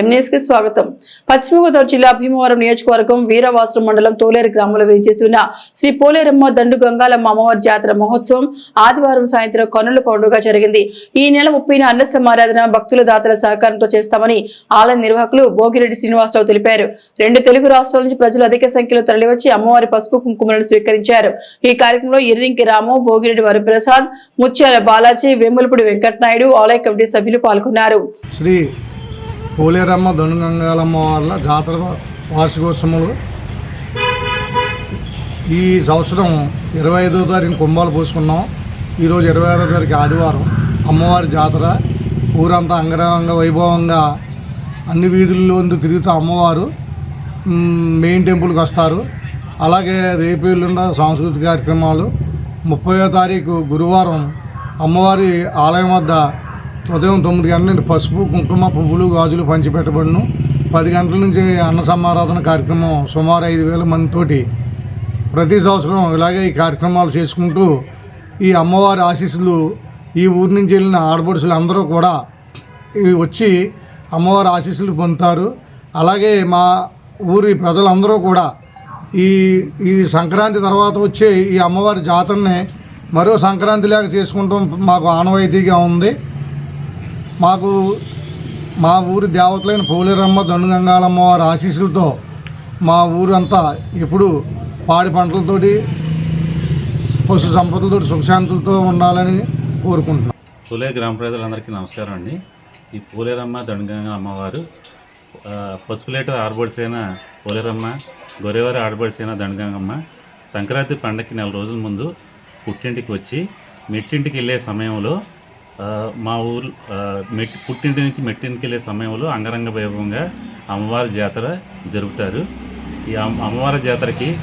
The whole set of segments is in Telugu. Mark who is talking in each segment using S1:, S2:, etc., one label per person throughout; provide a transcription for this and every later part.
S1: ఎంఎస్ స్వాగతం. పశ్చిమ గోదావరి జిల్లా భీమవరం నియోజకవర్గం వీరవాసం మండలం తోలేరు గ్రామంలో వేయించేసిన ఉన్న శ్రీ పోలేరమ్మ దండు గంగాలమ్మ అమ్మవారి జాతర మహోత్సవం ఆదివారం సాయంత్రం కన్నుల పండుగ జరిగింది. ఈ నెల ముప్పైన అన్న సమారాధన భక్తుల దాతల సహకారంతో చేస్తామని ఆలయ నిర్వాహకులు భోగిరెడ్డి శ్రీనివాసరావు తెలిపారు. రెండు తెలుగు రాష్ట్రాల నుంచి ప్రజలు అధిక సంఖ్యలో తరలివచ్చి అమ్మవారి పసుపు కుంకుమలను స్వీకరించారు. ఈ కార్యక్రమంలో ఎర్రింకి రాము భోగిరెడ్డి వరప్రసాద్ ముత్యాల బాలాజీ వేములపూడి వెంకటనాయుడు ఆలయ కమిటీ సభ్యులు పాల్గొన్నారు.
S2: శ్రీ పోలేరమ్మ దొండగంగాలమ్మ వాళ్ళ జాతర వార్షికోత్సవములు ఈ సంవత్సరం ఇరవై ఐదో తారీఖు కుంభాలు పోసుకున్నాం. ఈరోజు ఇరవై ఆరో తారీఖు ఆదివారం అమ్మవారి జాతర. ఊరంతా అంగరంగ వైభవంగా అన్ని వీధుల్లో తిరుగుతూ అమ్మవారు మెయిన్ టెంపుల్కి వస్తారు. అలాగే రేపు ఎల్లుండ సాంస్కృతిక కార్యక్రమాలు. ముప్పయో తారీఖు గురువారం అమ్మవారి ఆలయం వద్ద ఉదయం తొమ్మిది గంటల నుండి పసుపు కుంకుమ పువ్వులు గాజులు పంచిపెట్టబడును. పది గంటల నుంచి అన్న సమారాధన కార్యక్రమం సుమారు ఐదు వేల మందితోటి. ప్రతి సంవత్సరం ఇలాగే ఈ కార్యక్రమాలు చేసుకుంటూ ఈ అమ్మవారి ఆశీస్సులు ఈ ఊరి నుంచి వెళ్ళిన ఆడపడుచులు అందరూ కూడా వచ్చి అమ్మవారి ఆశీస్సులు పొందుతారు. అలాగే మా ఊరి ప్రజలందరూ కూడా ఈ ఈ సంక్రాంతి తర్వాత వచ్చే ఈ అమ్మవారి జాతరని మరో సంక్రాంతి లేక చేసుకుంటాం మాకు ఆనవాయితీగా ఉంది. మాకు మా ఊరి దేవతలైన పోలేరమ్మ దండుగంగాలమ్మ వారి ఆశీస్సులతో మా ఊరంతా ఇప్పుడు పాడి పంటలతోటి పశు సంపదలతోటి సుఖశాంతులతో ఉండాలని కోరుకుంటున్నాం.
S3: పూలే గ్రామ ప్రజలందరికీ నమస్కారం అండి. ఈ పూలేరమ్మ దండుగంగా అమ్మవారు పసుపులేట ఆడబడిసైన పూలేరమ్మ గొరేవారి ఆడబడిసైన దండగంగమ్మ సంక్రాంతి పండగకి నెల రోజుల ముందు పుట్టింటికి వచ్చి మెట్టింటికి వెళ్ళే సమయంలో మా ఊరు మెట్ పుట్టింటి నుంచి మెట్టింటికి వెళ్ళే సమయంలో అంగరంగ వైభవంగా అమ్మవారి జాతర జరుపుతారు. ఈ అమ్మ- అమ్మవారి జాతరకి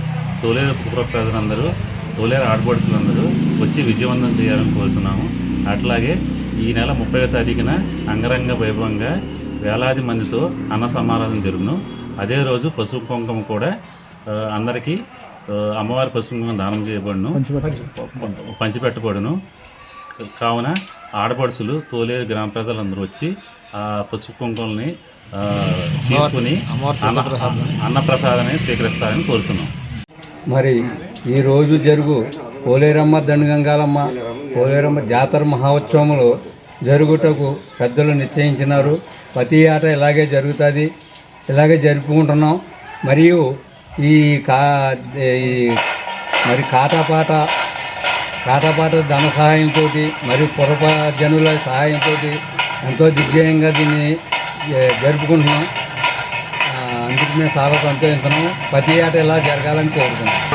S3: తోలేరు పుర ప్రజలందరూ తోలేరు ఆడపడుచులందరూ వచ్చి విజయవంతం చేయాలని కోరుతున్నాము. అట్లాగే ఈ నెల ముప్పై తారీఖున అంగరంగ వైభవంగా వేలాది మందితో అన్న సమారాధన జరుగును. అదే రోజు పసుపు కుంకుమ కూడా అందరికీ అమ్మవారి పసుపు కుంకుమ దానం చేయబడును. పంచిపెట్టబడును. కావున ఆడపడుచులు తోలేరు గ్రామ ప్రజలందరూ వచ్చి ఆ పసుపు కుంకుమల్ని తీసుకుని అన్న అన్నప్రసాదాన్ని స్వీకరిస్తారని కోరుతున్నాం.
S4: మరి ఈరోజు జరుగు పోలేరమ్మ దండగంగాలమ్మ పోలేరమ్మ జాతర మహోత్సవములు జరుగుటకు పెద్దలు నిశ్చయించినారు. ప్రతి ఆట ఇలాగే జరుగుతుంది ఇలాగే జరుపుకుంటున్నాం. మరియు ఈ కా ఈ మరి కాటాపాట కాటాపాట ధన సహాయంతో మరియు పురప జనుల సహాయంతో ఎంతో దిగ్జయంగా దీన్ని జరుపుకుంటున్నాం. అందుకు మేము చాలా సంతోషిస్తున్నాము ప్రతి ఆట ఇలా జరగాలని కోరుతున్నాం